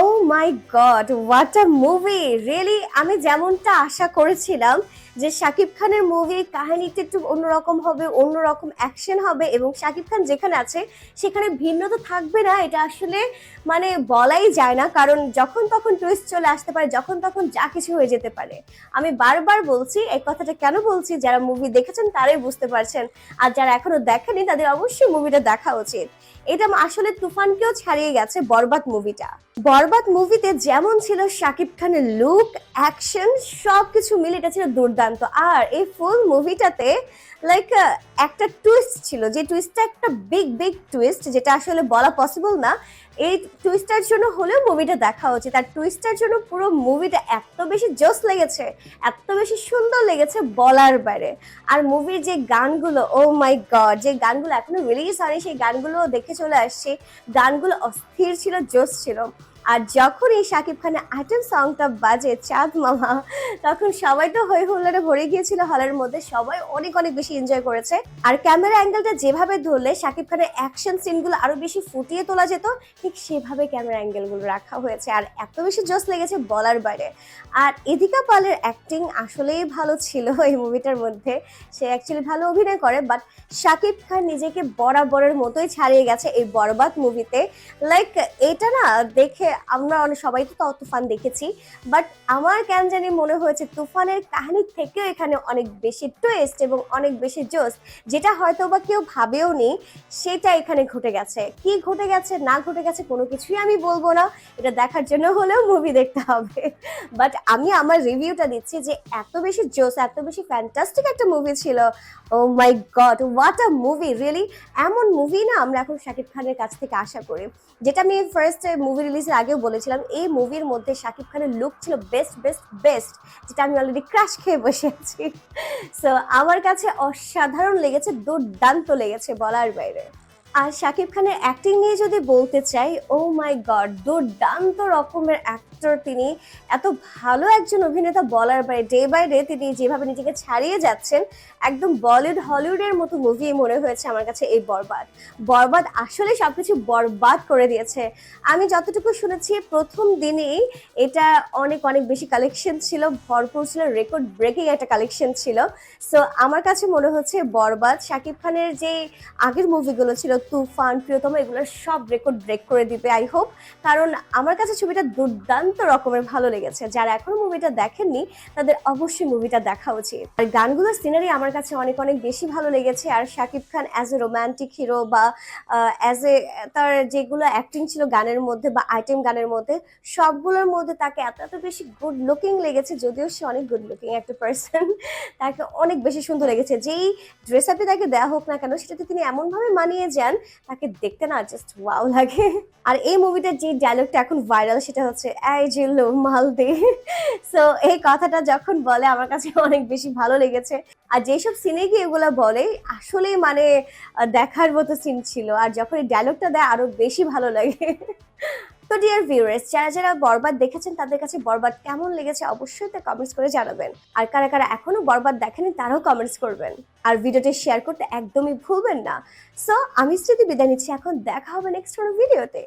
O my god what a movie really আমি যেমনটা আশা করেছিলাম যে শাকিব খানের মুভি কাহিনীতে একটু অন্যরকম হবে, অন্যরকম অ্যাকশন হবে এবং শাকিব খান যেখানে আছে, সেখানে ভিন্নতা থাকবে না, এটা আসলে মানে বলাই যায় না। কারণ যখন তখন টুইস্ট চলে আসতে পারে, যখন তখন যা কিছু হয়ে যেতে পারে। আমি বারবার বলছি, এই কথাটা কেন বলছি, যারা মুভি দেখেছেন তারাই বুঝতে পারছেন। আর যারা এখনও দেখেনি তাদের অবশ্যই মুভিটা দেখা উচিত। এটা আসলে তুফানকেও ছাড়িয়ে গেছে বরবাদ মুভিটা বরবাদ মুভিতে যেমন ছিল শাকিব খানের লুক অ্যাকশন সবকিছু মিলে এটা ছিল দুর্দান্ত। আর এই ফুল মুভিটাতে লাইক একটা টুইস্ট ছিল। যে টুইস্টটা একটা বিগ বিগ টুইস্ট যেটা আসলে বলা পসিবল না। এই টুইস্টার জন্য হলেও মুভিটা দেখা উচিত। আর টুইস্টার জন্য পুরো মুভিটা এত বেশি জোস লেগেছে, এত বেশি সুন্দর লেগেছে বলার বাইরে। আর মুভির যে গানগুলো ও মাই গড যে গানগুলো এখনও রিলিজ হয়নি, সেই গানগুলো দেখে চলে আসছে। গানগুলো অস্থির ছিল জোস ছিল। আর যখন এই শাকিব খানের আইটেম সংটা বাজে চাঁদ মামা, তখন সবাই তো হই হুল্লারে ভরে গিয়েছিল হলের মধ্যে, সবাই অনেক অনেক বেশি এনজয় করেছে। আর ক্যামেরা অ্যাঙ্গেলটা যেভাবে ধরলে, শাকিব খানের অ্যাকশন সিনগুলো আরও বেশি ফুটিয়ে তোলা যেত, ঠিক সেভাবে ক্যামেরা অ্যাঙ্গেলগুলো রাখা হয়েছে। আর এত বেশি জোস লেগেছে বলার বাইরে। আর এদিকা পালের অ্যাক্টিং আসলেই ভালো ছিল এই মুভিটার মধ্যে। সে অ্যাকচুয়ালি ভালো অভিনয় করে বাট শাকিব খান নিজেকে বরাবরের মতোই ছাড়িয়ে গেছে এই বরবাদ মুভিতে লাইক এটা না দেখে আমরা অনেক সবাই তো তুফান দেখেছি বাট আমার কেন জানি মনে হয়েছে তুফানের কাহিনী থেকেও এখানে অনেক বেশি টুইস্ট এবং অনেক বেশি জোস যেটা হয়তো বা কেউ ভাবেও নি সেটা এখানে ঘটে গেছে। কি ঘটে গেছে, না ঘটে গেছে কোনো কিছুই আমি বলব না, এটা দেখার জন্য হলেও মুভি দেখতে হবে। বাট আমি আমার রিভিউটা দিচ্ছি যে এত বেশি জোস এত বেশি ফ্যান্টাস্টিক একটা মুভি ছিল। ও my god what a movie really এমন মুভি না আমরা এখন শাকিব খানের কাছ থেকে আশা করি, যেটা আমি ফার্স্ট মুভি রিলিজের আগেও বলেছিলাম, এই মুভির মধ্যে শাকিব খানের লুক ছিল বেস্ট বেস্ট বেস্ট যেটা আমি অলরেডি ক্রাশ খেয়ে বসে আছি। সো আমার কাছে অসাধারণ লেগেছে, দুর্দান্ত লেগেছে বলার বাইরে। আর শাকিব খানের অ্যাক্টিং নিয়ে যদি বলতে চাই, ও মাই গড, দুর্দান্ত রকমের অ্যাক্টর তিনি। এত ভালো একজন অভিনেতা বলার বাইরে ডে বাই ডে তিনি যেভাবে নিজেকে ছাড়িয়ে যাচ্ছেন, একদম বলিউড হলিউডের মতো মুভি মনে হয়েছে আমার কাছে এই বরবাদ। বরবাদ আসলে সবকিছু বরবাদ করে দিয়েছে। আমি যতটুকু শুনেছি, প্রথম দিনেই এটা অনেক অনেক বেশি কালেকশন ছিল, ভরপুর ছিল রেকর্ড ব্রেকিং একটা কালেকশন ছিল। সো আমার কাছে মনে হচ্ছে বরবাদ, শাকিব খানের যে আগের মুভিগুলো ছিল তুফান, প্রিয়তম এগুলো সব রেকর্ড ব্রেক করে দিবে আই হোপ কারণ আমার কাছে ছবিটা দুর্দান্ত রকমের ভালো লেগেছে। যারা এখনও মুভিটা দেখেননি, তাদের অবশ্যই মুভিটা দেখা উচিত। আর গানগুলোর সিনারি আমার কাছে অনেক অনেক বেশি ভালো লেগেছে। আর Shakib Khan as a romantic hero বা অ্যাজ এ তার যেগুলো অ্যাক্টিং ছিল গানের মধ্যে বা আইটেম গানের মধ্যে, সবগুলোর মধ্যে তাকে এত এত বেশি গুড লুকিং লেগেছে, যদিও সে অনেক গুড লুকিং একটা পার্সন তাকে অনেক বেশি সুন্দর লেগেছে। যেই ড্রেস আপে তাকে দেওয়া হোক না কেন সেটাতে তিনি এমনভাবে মানিয়ে যান তাকে দেখতে না জাস্ট ওয়াও লাগে। আর এই মুভিটার যে ডায়লগটা এখন ভাইরাল সেটা হচ্ছে, এই যে লো মাল দে সো এই কথাটা যখন বলে, আমার কাছে অনেক বেশি ভালো লেগেছে। আর যেসব সিনে গিয়ে এগুলো বলে আসলে মানে দেখার মতো সিন ছিল। আর যখন এই ডায়লগটা দেয়, আরও বেশি ভালো লাগে। তো ডিয়ার ভিউয়ার্স যারা যারা বরবাদ দেখেছেন, তাদের কাছে বরবাদ কেমন লেগেছে অবশ্যই তা কমেন্টস করে জানাবেন। আর কারা কারা এখনও বরবাদ দেখেনি, তারাও কমেন্টস করবেন। আর ভিডিওটি শেয়ার করতে একদমই ভুলবেন না। সো আমি স্মৃতি বিদায় নিচ্ছি, এখন দেখা হবে নেক্সট কোনো ভিডিওতে